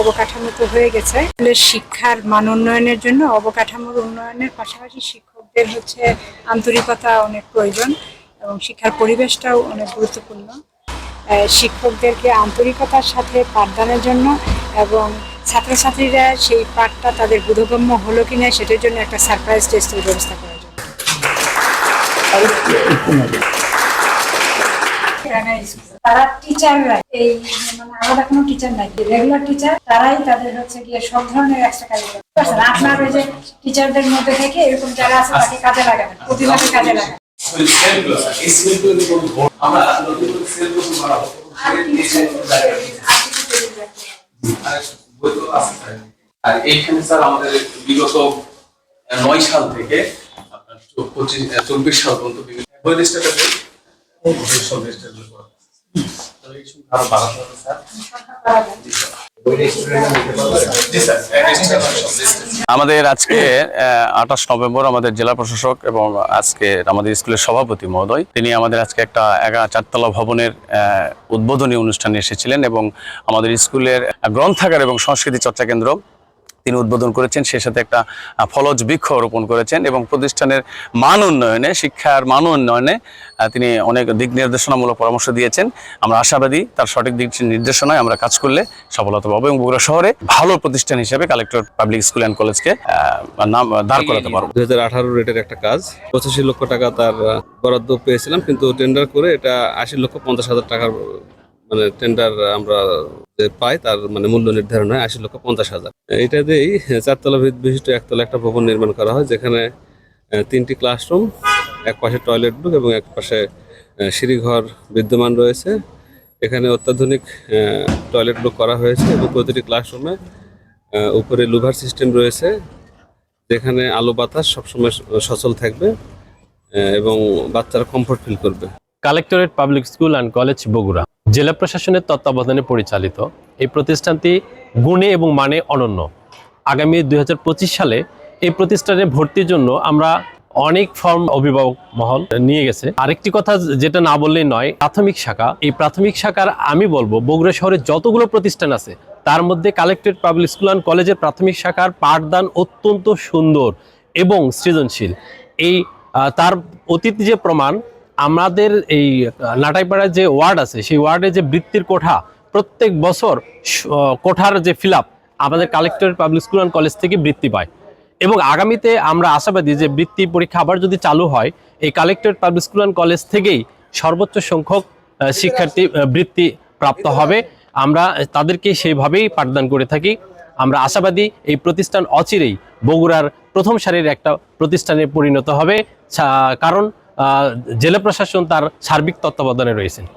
অবকাঠামো তো হয়ে গেছে স্কুলের শিক্ষার মান উন্নয়নের জন্য অবকাঠামোর উন্নয়নের পাশাপাশি শিক্ষকদের হচ্ছে আন্তরিকতা অনেক প্রয়োজন এবং শিক্ষার পরিবেশটাও অনেক গুরুত্বপূর্ণ শিক্ষকদেরকে আন্তরিকতার সাথে পাঠদানের জন্য এবং ছাত্রছাত্রীরা সেই পাঠটা তাদের বোধগম্য হলো কিনা সেটার জন্য একটা সারপ্রাইজ টেস্টের ব্যবস্থা করা যায়। তারা টিচাররা এই মানে আলাদা কোনো টিচার নাই। রেগুলার টিচার তারাই তাদের হচ্ছে গিয়ে সব ধরনের এক্সট্রা কারিকুলাম আপনার ওই যে টিচারদের মধ্যে থেকে এরকম যারা আছে তাকে কাজে লাগাবেন প্রতিভাকে কাজে লাগাবেন আমরা। আর এইখানে স্যার আমাদের বিগত নয় সাল থেকে চব্বিশ সাল পর্যন্ত বিভিন্ন বই আমাদের আজকে আঠাশ নভেম্বর আমাদের জেলা প্রশাসক এবং আজকে আমাদের স্কুলের সভাপতি মহোদয়, তিনি আমাদের আজকে একটা একা চারতলা ভবনের উদ্বোধনী অনুষ্ঠানে এসেছিলেন এবং আমাদের স্কুলের গ্রন্থাগার এবং সংস্কৃতি চর্চা কেন্দ্র তিনি উদ্বোধন করেছেন, সে সাথে একটা ফলজ বৃক্ষ রোপণ করেছেন এবং প্রতিষ্ঠানের মান উন্নয়নে, শিক্ষার মান উন্নয়নে তিনি অনেক দিক নির্দেশনামূলক পরামর্শ দিয়েছেন। আমরা আশাবাদী তার সঠিক দিক নির্দেশনায় আমরা কাজ করলে সফলতা পাবো এবং বগুড়া শহরে ভালো প্রতিষ্ঠান হিসেবে কালেক্টর পাবলিক স্কুল অ্যান্ড কলেজকে নাম দাঁড় করাতে পারব। দুই হাজার আঠারো রেটের একটা কাজ, পঁচাশি লক্ষ টাকা তার বরাদ্দ পেয়েছিলাম, কিন্তু টেন্ডার করে এটা আশি লক্ষ পঞ্চাশ হাজার টাকার মানে টেন্ডার আমরা যে পাই তার মানে মূল্য নির্ধারণ হয় আশি লক্ষ পঞ্চাশ হাজার। এটা দিয়েই চারতলা বিশিষ্ট একতলা একটা ভবন নির্মাণ করা হয়, যেখানে তিনটি ক্লাসরুম, এক পাশে টয়লেট বুক এবং এক পাশে সিঁড়িঘর বিদ্যমান রয়েছে। এখানে অত্যাধুনিক টয়লেট বুক করা হয়েছে এবং প্রতিটি ক্লাসরুমে উপরে লুভার সিস্টেম রয়েছে, যেখানে আলো বাতাস সবসময় সচল থাকবে এবং বাচ্চারা কমফোর্ট ফিল করবে। Collectorate public school and college Bogura. জেলা প্রশাসনের তত্ত্বাবধানে পরিচালিত এই প্রতিষ্ঠানটি গুণে এবং মানে অনন্য। আগামী দু হাজার পঁচিশ সালে এই প্রতিষ্ঠানে ভর্তির জন্য আমরা অনেক ফর্ম অভিভাবক মহল নিয়ে গেছে। আরেকটি কথা যেটা না বললেই নয়, প্রাথমিক শাখা। এই প্রাথমিক শাখার আমি বলব, বগুড়া শহরে যতগুলো প্রতিষ্ঠান আছে, তার মধ্যে কালেক্টেড পাবলিক স্কুল অ্যান্ড কলেজের প্রাথমিক শাখার পাঠদান অত্যন্ত সুন্দর এবং সৃজনশীল। এই তার অতীত যে প্রমাণ আমাদের এই নাটাইপাড়ার যে ওয়ার্ড আছে, সেই ওয়ার্ডে যে বৃত্তির কোঠা, প্রত্যেক বছর কোঠার যে ফিল আমাদের collectorate public school and college থেকে বৃত্তি পায়। এবং আগামীতে আমরা আশাবাদী যে বৃত্তি পরীক্ষা আবার যদি চালু হয়, এই collectorate public school and college থেকেই সর্বোচ্চ সংখ্যক শিক্ষার্থী বৃত্তি প্রাপ্ত হবে। আমরা তাদেরকে সেইভাবেই পাঠদান করে থাকি। আমরা আশাবাদী এই প্রতিষ্ঠান অচিরেই বগুড়ার প্রথম সারির একটা প্রতিষ্ঠানে পরিণত হবে। কারণ জেলা প্রশাসন তার সার্বিক তত্ত্বাবধানে রয়েছেন।